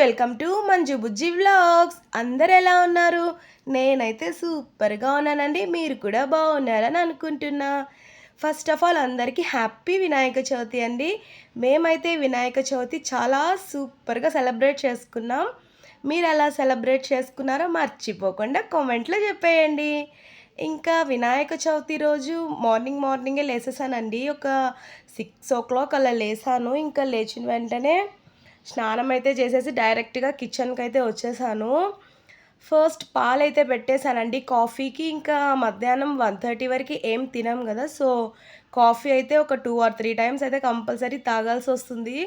Welcome to Manju Bujji vlogs. అందరు ఎలా ఉన్నారు? నేనైతే సూపర్గా ఉన్నానండి. మీరు కూడా బాగున్నారని అనుకుంటున్నా. ఫస్ట్ ఆఫ్ ఆల్ అందరికీ హ్యాపీ వినాయక చవితి అండి. మేమైతే వినాయక చవితి చాలా సూపర్గా సెలబ్రేట్ చేసుకున్నాం. మీరు ఎలా సెలబ్రేట్ చేసుకున్నారో మర్చిపోకుండా కామెంట్లో చెప్పేయండి. ఇంకా వినాయక చవితి రోజు మార్నింగ్ మార్నింగే లేసేసానండి. ఒక సిక్స్ ఓ క్లాక్ అలా లేసాను. ఇంకా లేచిన వెంటనే స్నానం అయితే చేసేసి డైరెక్ట్గా కిచెన్కి అయితే వచ్చేసాను. ఫస్ట్ పాలు అయితే పెట్టేశానండి. కాఫీకి ఇంకా మధ్యాహ్నం వన్ థర్టీ వరకు ఏం తినాం కదా సో కాఫీ అయితే ఒక టూ ఆర్ త్రీ టైమ్స్ అయితే కంపల్సరీ తాగాల్సి వస్తుంది.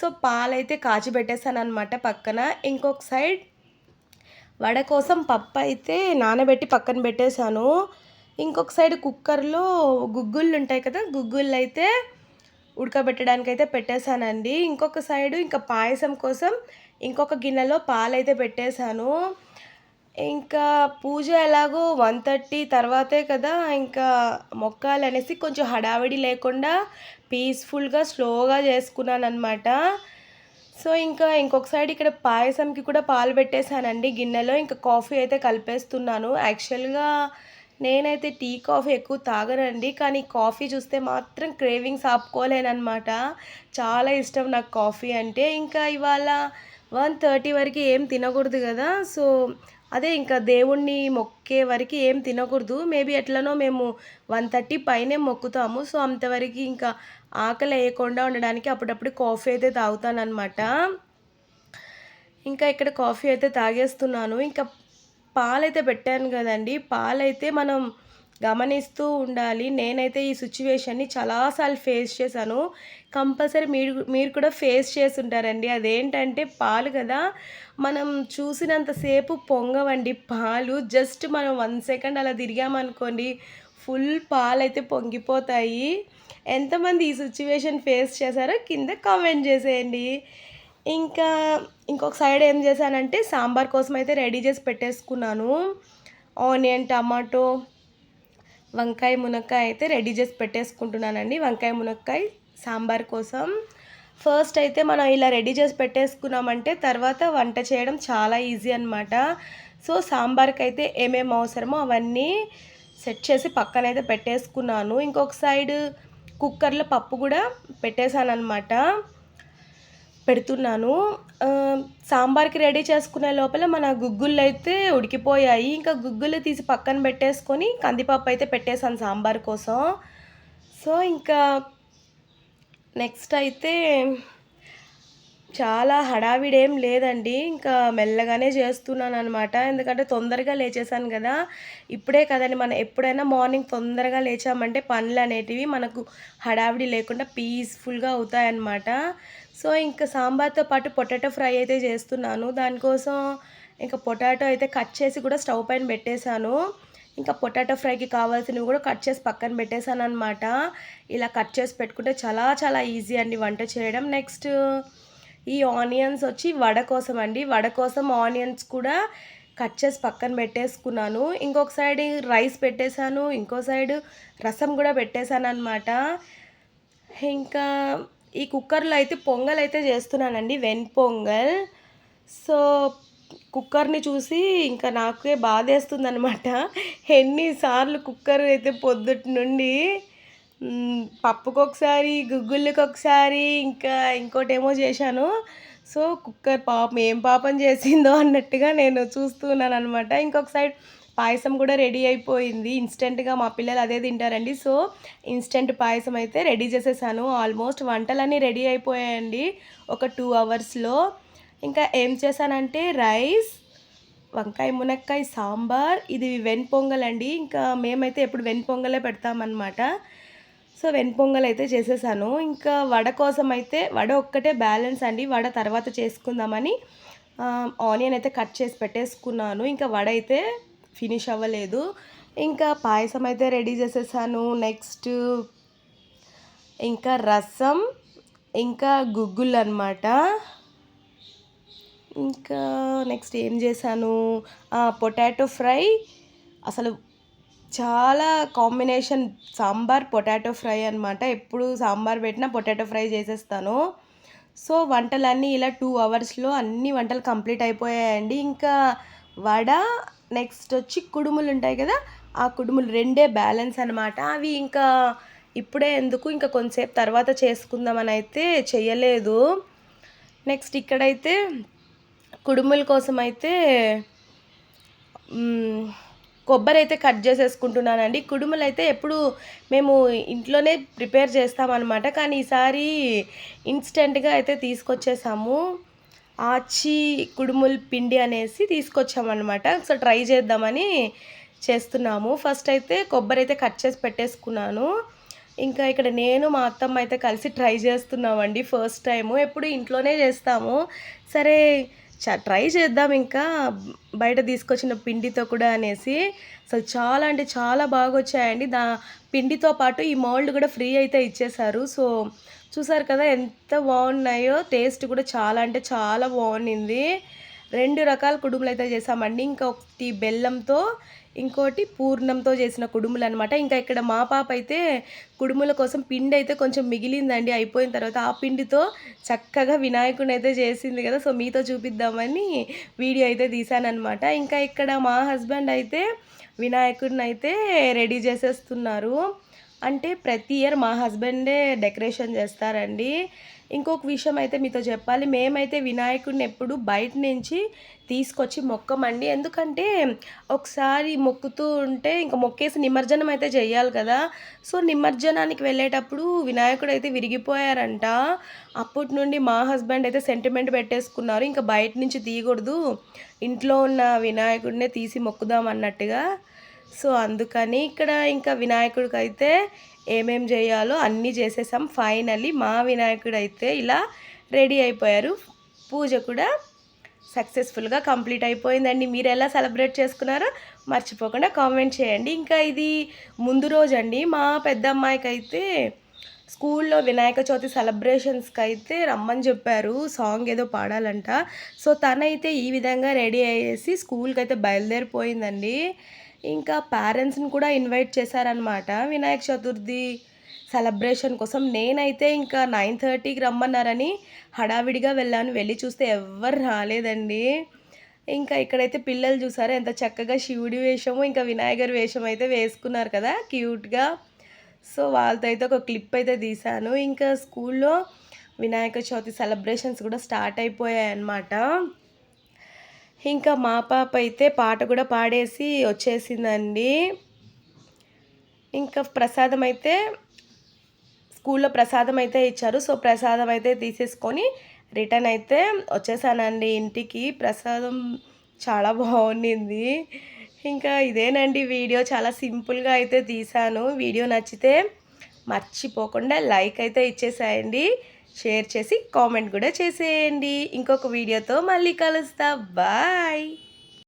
సో పాలు అయితే కాచి పెట్టేశాను అనమాట పక్కన. ఇంకొక సైడ్ వడ కోసం పప్పు అయితే నానబెట్టి పక్కన పెట్టేశాను. ఇంకొక సైడ్ కుక్కర్లో గుగ్గుళ్ళు ఉంటాయి కదా గుగ్గుళ్ళు అయితే ఉడకబెట్టడానికి అయితే పెట్టేశానండి. ఇంకొక సైడు ఇంకా పాయసం కోసం ఇంకొక గిన్నెలో పాలైతే పెట్టేశాను. ఇంకా పూజ ఎలాగో వన్ థర్టీ తర్వాతే కదా ఇంకా మొక్కలు అనేసి కొంచెం హడావిడి లేకుండా పీస్ఫుల్గా స్లోగా చేసుకున్నాను అనమాట సో ఇంకా ఇంకొక సైడ్ ఇక్కడ పాయసంకి కూడా పాలు పెట్టేశానండి గిన్నెలో. ఇంకా కాఫీ అయితే కలిపేస్తున్నాను. యాక్చువల్గా నేనైతే టీ కాఫీ ఎక్కువ తాగనండి కానీ కాఫీ చూస్తే మాత్రం క్రేవింగ్స్ ఆపుకోలేనమాట చాలా ఇష్టం నాకు కాఫీ అంటే. ఇంకా ఇవాళ వన్ థర్టీ వరకు ఏం తినకూడదు కదా. సో అదే ఇంకా దేవుణ్ణి మొక్కే వరకు ఏం తినకూడదు. మేబీ ఎట్లనో మేము వన్ థర్టీ పైనే మొక్కుతాము. సో అంతవరకు ఇంకా ఆకలి వేయకుండా ఉండడానికి అప్పుడప్పుడు కాఫీ అయితే తాగుతానమాట ఇంకా ఇక్కడ కాఫీ అయితే తాగేస్తున్నాను. ఇంకా పాలైతే పెట్టాను కదండి. పాలైతే మనం గమనిస్తూ ఉండాలి. నేనైతే ఈ సిచ్యువేషన్ని చాలాసార్లు ఫేస్ చేశాను. కంపల్సరీ మీరు మీరు కూడా ఫేస్ చేసి ఉంటారండి అదేంటంటే పాలు కదా మనం చూసినంతసేపు పొంగవండి. పాలు జస్ట్ మనం వన్ సెకండ్ అలా తిరిగామనుకోండి ఫుల్ పాలు అయితే పొంగిపోతాయి. ఎంతమంది ఈ సిచ్యువేషన్ ఫేస్ చేశారో కింద కామెంట్ చేసేయండి. ఇంకా ఇంకొక సైడ్ ఏం చేశానంటే సాంబార్ కోసం అయితే రెడీ చేసి పెట్టేసుకున్నాను. ఆనియన్ టమాటో వంకాయ మునక్కాయ అయితే రెడీ చేసి పెట్టేసుకుంటున్నానండి. వంకాయ మునక్కాయ సాంబార్ కోసం. ఫస్ట్ అయితే మనం ఇలా రెడీ చేసి పెట్టేసుకున్నామంటే తర్వాత వంట చేయడం చాలా ఈజీ అనమాట సో సాంబార్కి అయితే ఏమేమి అవసరమో అవన్నీ సెట్ చేసి పక్కనైతే పెట్టేసుకున్నాను. ఇంకొక సైడ్ కుక్కర్లో పప్పు కూడా పెట్టేశాను అనమాట పెడుతున్నాను. సాంబార్కి రెడీ చేసుకునే లోపల మన గుగ్గుళ్ళు అయితే ఉడికిపోయాయి. ఇంకా గుగ్గులు తీసి పక్కన పెట్టేసుకొని కందిపప్పు అయితే పెట్టేశాను సాంబార్ కోసం. సో ఇంకా నెక్స్ట్ అయితే చాలా హడావిడేం లేదండి. ఇంకా మెల్లగానే చేస్తున్నాను అనమాట ఎందుకంటే తొందరగా లేచేసాను కదా. ఇప్పుడే కదండి మనం ఎప్పుడైనా మార్నింగ్ తొందరగా లేచామంటే పనులు అనేటివి మనకు హడావిడి లేకుండా పీస్ఫుల్గా అవుతాయన్నమాట. సో ఇంకా సాంబార్తో పాటు పొటాటో ఫ్రై అయితే చేస్తున్నాను. దానికోసం ఇంకా పొటాటో అయితే కట్ చేసి కూడా స్టవ్ పైన పెట్టేశాను. ఇంకా పొటాటో ఫ్రైకి కావాల్సినవి కూడా కట్ చేసి పక్కన పెట్టేశాను అనమాట ఇలా కట్ చేసి పెట్టుకుంటే చాలా చాలా ఈజీ అండి వంట చేయడం. నెక్స్ట్ ఈ ఆనియన్స్ వచ్చి వడ కోసం అండి. వడ కోసం ఆనియన్స్ కూడా కట్ చేసి పక్కన పెట్టేసుకున్నాను. ఇంకొక సైడ్ రైస్ పెట్టేశాను. ఇంకో సైడ్ రసం కూడా పెట్టేశాను అనమాట ఇంకా ఈ కుక్కర్లో అయితే పొంగల్ అయితే చేస్తున్నానండి వెన్ పొంగల్ సో కుక్కర్ని చూసి ఇంకా నాకే బాధేస్తుంది అనమాట ఎన్నిసార్లు కుక్కర్ అయితే పొద్దుటి నుండి పప్పుకు ఒకసారి గుగ్గుళ్ళకి ఒకసారి ఇంకా ఇంకోటి ఏమో చేశాను. సో కుక్కర్ పాపం ఏం పాపం చేసిందో అన్నట్టుగా నేను చూస్తున్నాను అనమాట ఇంకొక సైడ్ పాయసం కూడా రెడీ అయిపోయింది. ఇన్స్టెంట్గా మా పిల్లలు అదే తింటారండి. సో ఇన్స్టెంట్ పాయసం అయితే రెడీ చేసేసాను. ఆల్మోస్ట్ వంటలన్నీ రెడీ అయిపోయాయండి. ఒక టూ అవర్స్లో ఇంకా ఏం చేశానంటే రైస్ వంకాయ మునక్కాయ సాంబార్ ఇది వెన్ పొంగల్ అండి. ఇంకా మేమైతే ఎప్పుడు వెన్ పొంగలే పెడతామన్నమాట. సో వెన్ పొంగల్ అయితే చేసేసాను. ఇంకా వడ కోసం అయితే వడ ఒక్కటే బ్యాలెన్స్ అండి. వడ తర్వాత చేసుకుందామని ఆనియన్ అయితే కట్ చేసి పెట్టేసుకున్నాను. ఇంకా వడ అయితే ఫినిష్ అవ్వలేదు. ఇంకా పాయసం అయితే రెడీ చేసేసాను. నెక్స్ట్ ఇంకా రసం ఇంకా గుగ్గులు అనమాట ఇంకా నెక్స్ట్ ఏం చేశాను? Potato fry. అసలు చాలా కాంబినేషన్ సాంబార్ పొటాటో ఫ్రై అనమాట ఎప్పుడు సాంబార్ పెట్టినా పొటాటో ఫ్రై చేసేస్తాను. సో వంటలన్నీ ఇలా టూ అవర్స్లో అన్ని వంటలు కంప్లీట్ అయిపోయాయండి. ఇంకా వడ నెక్స్ట్ వచ్చి కుడుములు ఉంటాయి కదా ఆ కుడుములు రెండే బ్యాలెన్స్ అనమాట అవి ఇంకా ఇప్పుడే ఎందుకు ఇంకా కొంతసేపు తర్వాత చేసుకుందామని అయితే చేయలేదు నెక్స్ట్ ఇక్కడైతే కుడుముల కోసం అయితే కొబ్బరి అయితే కట్ చేసేసుకుంటున్నానండి. కుడుములు అయితే ఎప్పుడు మేము ఇంట్లోనే ప్రిపేర్ చేస్తామన్నమాట. కానీ ఈసారి ఇన్స్టెంట్గా అయితే తీసుకొచ్చేసాము. ఆచి కుడుముల్ పిండి అనేసి తీసుకొచ్చామన్నమాట. సో ట్రై చేద్దామని చేస్తున్నాము. ఫస్ట్ అయితే కొబ్బరి అయితే కట్ చేసి పెట్టేసుకున్నాను. ఇంకా ఇక్కడ నేను మా అత్తమ్మ అయితే కలిసి ట్రై చేస్తున్నామండి ఫస్ట్ టైము. ఎప్పుడు ఇంట్లోనే చేస్తాము. సరే ట్రై చేద్దాం ఇంకా. బయట తీసుకొచ్చిన పిండితో కూడా అనేసి. అసలు చాలా అంటే చాలా బాగా వచ్చాయండి దా పిండితో పాటు ఈ మోల్డ్ కూడా ఫ్రీ అయితే ఇచ్చేశారు. సో చూసారు కదా ఎంత బాగున్నాయో. టేస్ట్ కూడా చాలా అంటే చాలా బాగుండింది. రెండు రకాల కుడుములు అయితే చేసామండి. ఇంకా ఒకటి బెల్లంతో ఇంకోటి పూర్ణంతో చేసిన కుడుములు అనమాట ఇంకా ఇక్కడ మా పాప అయితే కుడుముల కోసం పిండి అయితే కొంచెం మిగిలిందండి. అయిపోయిన తర్వాత ఆ పిండితో చక్కగా వినాయకుడిని అయితే చేసింది కదా. సో మీతో చూపిద్దామని వీడియో అయితే తీశానమాట ఇంకా ఇక్కడ మా హస్బెండ్ అయితే వినాయకుడిని అయితే రెడీ చేసేస్తున్నారు. అంటే ప్రతి ఇయర్ మా హస్బెండే డెకరేషన్ చేస్తారండి. ఇంకొక విషయం అయితే మీతో చెప్పాలి. మేమైతే వినాయకుడిని ఎప్పుడు బయట నుంచి తీసుకొచ్చి మొక్కమండి. ఎందుకంటే ఒకసారి మొక్కుతూ ఉంటే ఇంకా మొక్కేసి నిమజ్జనం అయితే చేయాలి కదా. సో నిమజ్జనానికి వెళ్ళేటప్పుడు వినాయకుడు అయితే విరిగిపోయారంట. అప్పటి నుండి మా హస్బెండ్ అయితే సెంటిమెంట్ పెట్టేసుకున్నారు. ఇంకా బయట నుంచి తీయకూడదు. ఇంట్లో ఉన్న వినాయకుడినే తీసి మొక్కుదాం అన్నట్టుగా. సో అందుకని ఇక్కడ ఇంకా వినాయకుడికి అయితే ఏమేం చేయాలో అన్నీ చేసేసాం. ఫైనల్లీ మా వినాయకుడు అయితే ఇలా రెడీ అయిపోయారు. పూజ కూడా సక్సెస్ఫుల్గా కంప్లీట్ అయిపోయిందండి. మీరు ఎలా సెలబ్రేట్ చేసుకున్నారో మర్చిపోకుండా కామెంట్ చేయండి. ఇంకా ఇది ముందు రోజు అండి మా పెద్ద అమ్మాయికి అయితే స్కూల్లో వినాయక చవితి సెలబ్రేషన్స్కి అయితే రమ్మని చెప్పారు. సాంగ్ ఏదో పాడాలంట. సో తనైతే ఈ విధంగా రెడీ అయ్యేసి స్కూల్కి అయితే బయలుదేరిపోయిందండి. ఇంకా పేరెంట్స్ని కూడా ఇన్వైట్ చేశారనమాట వినాయక చతుర్థి సెలబ్రేషన్ కోసం. నేనైతే ఇంకా నైన్ థర్టీకి రమ్మన్నారని హడావిడిగా వెళ్ళాను. వెళ్ళి చూస్తే ఎవ్వరు రాలేదండి. ఇంకా ఇక్కడైతే పిల్లలు చూసారు? ఎంత చక్కగా శివుడి వేషము ఇంకా వినాయకర్ వేషం అయితే వేసుకున్నారు కదా క్యూట్గా సో వాళ్ళతో అయితే ఒక క్లిప్ అయితే తీశాను. ఇంకా స్కూల్లో వినాయక చవితి సెలబ్రేషన్స్ కూడా స్టార్ట్ అయిపోయాయి అన్నమాట ఇంకా మా పాప అయితే పాట కూడా పాడేసి వచ్చేసిందండి. ఇంకా ప్రసాదం అయితే స్కూల్లో ప్రసాదం అయితే ఇచ్చారు. సో ప్రసాదం అయితే తీసేసుకొని రిటర్న్ అయితే వచ్చేసానండి ఇంటికి. ప్రసాదం చాలా బాగుండింది. ఇంకా ఇదేనండి వీడియో. చాలా సింపుల్గా అయితే తీసాను వీడియో నచ్చితే మర్చిపోకుండా లైక్ అయితే ఇచ్చేసాయండి. షేర్ చేసి కామెంట్ కూడా చేసేయండి. ఇంకొక వీడియోతో మళ్ళీ కలుస్తా. బాయ్.